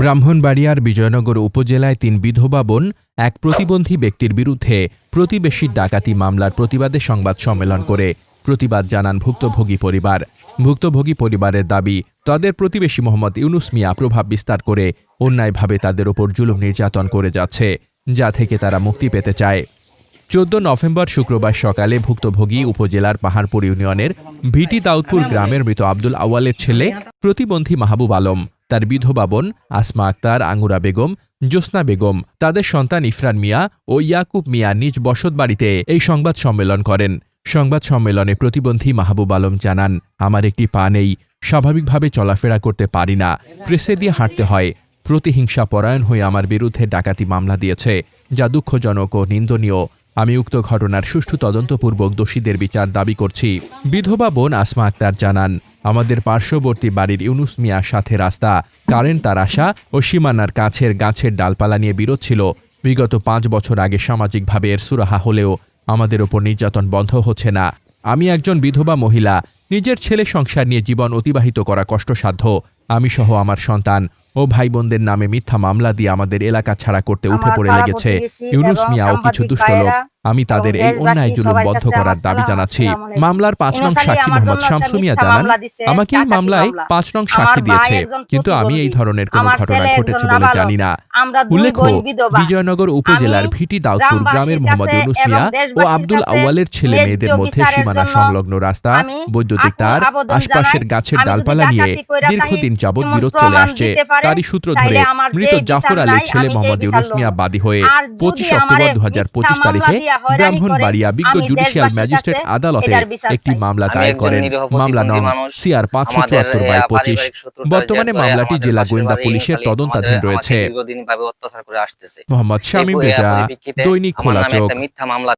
ব্রাহ্মণবাড়িয়ার বিজয়নগর উপজেলায় তিন বিধবা বোন, এক প্রতিবন্ধী ব্যক্তির বিরুদ্ধে প্রতিবেশীর ডাকাতি মামলার প্রতিবাদে সংবাদ সম্মেলন করে। প্রতিবাদ জানান ভুক্তভোগী পরিবার। ভুক্তভোগী পরিবারের দাবি, তাদের প্রতিবেশী মোহাম্মদ ইউনুস মিয়া প্রভাব বিস্তার করে অন্যায়ভাবে তাদের ওপর জুলুম নির্যাতন করে যাচ্ছে, যা থেকে তারা মুক্তি পেতে চায়। চোদ্দ নভেম্বর শুক্রবার সকালে ভুক্তভোগী উপজেলার পাহাড়পুর ইউনিয়নের ভিটি দাউদপুর গ্রামের মৃত আব্দুল আওয়ালের ছেলে প্রতিবন্ধী মাহবুব আলম তার বিধবা বোন আসমা আক্তার, আঙ্গুরা বেগম, জ্যোৎস্না বেগম, তাদের সন্তান ইফরান মিয়া ও ইয়াকুব মিয়া নিজ বসতবাড়িতে এই সংবাদ সম্মেলন করেন। সংবাদ সম্মেলনে প্রতিবন্ধী মাহবুব আলম জানান, আমার একটি পা নেই, স্বাভাবিকভাবে চলাফেরা করতে পারি না, প্রেসে দিয়ে হাঁটতে হয়, প্রতিহিংসা পরায়ণ হয়ে আমার বিরুদ্ধে ডাকাতি মামলা দিয়েছে, যা দুঃখজনক ও নিন্দনীয়। আমি উক্ত ঘটনার সুষ্ঠু তদন্তপূর্বক দোষীদের বিচার দাবি করছি। বিধবা বোন আসমা আক্তার জানান আমাদের পার্শ্ববর্তী বাড়ির ইউনুস মিয়ার সাথে রাস্তা। কারেন্ট তার আশা ও সীমানার কাছের গাছের ডালপালা নিয়ে বিরোধ ছিল। বিগত পাঁচ বছর আগে সামাজিকভাবে এর সুরাহা হলেও আমাদের ওপর নির্যাতন বন্ধ হচ্ছে না। আমি একজন বিধবা মহিলা। নিজের ছেলে সংসার নিয়ে জীবন অতিবাহিত করা কষ্টসাধ্য। আমি সহ আমার সন্তান ও ভাই বোনদের নামে মিথ্যা মামলা দিয়ে আমাদের এলাকা ছাড়া করতে উঠে পড়ে লেগেছে। ইউনুস মিয়া ও কিছু দুষ্ট লোক। আমি তাদের এই অন্যায় জুলুম বন্ধ করার দাবি জানাচ্ছি। মামলার পাঁচ নং সাক্ষী মোহাম্মদ শামসু মিয়া জানান আমাকে এই মামলায় পাঁচ নং সাক্ষী দিয়েছে কিন্তু আমি এই ধরনের কোনো ঘটনা ঘটেছে বলে জানি না। উল্লেখ্য বিজয়নগর উপজেলার ভিটি দাউদপুর গ্রামের মোহাম্মদ ইউনুস মিয়া ও আব্দুল আউয়ালের ছেলে মেয়েদের মধ্যে সীমানা সংলগ্ন রাস্তা বৈদ্যুতিক তার আশপাশের গাছের ডালপালা নিয়ে দীর্ঘদিন যাবৎ বিরোধ চলে আসছে তারই সূত্র ধরে মৃত জাফর আলীর ছেলে মোহাম্মদ বিচার ইউনুস মিয়া বাদী হয়ে পঁচিশ অক্টোবর দু হাজার পঁচিশ তারিখে ব্রাহ্মণবাড়িয়া বিজ্ঞ জুডিশিয়াল ম্যাজিস্ট্রেট আদালতে একটি মামলা দায়ের করেন। মামলা নং সিআর পাঁচশো চুয়াত্তর বাই পঁচিশ। বর্তমানে মামলাটি জেলা গোয়েন্দা পুলিশের তদন্তাধীন রয়েছে। মোহাম্মদ শামীম রেজা দৈনিক খোলা চোখ মিথ্যা মামলা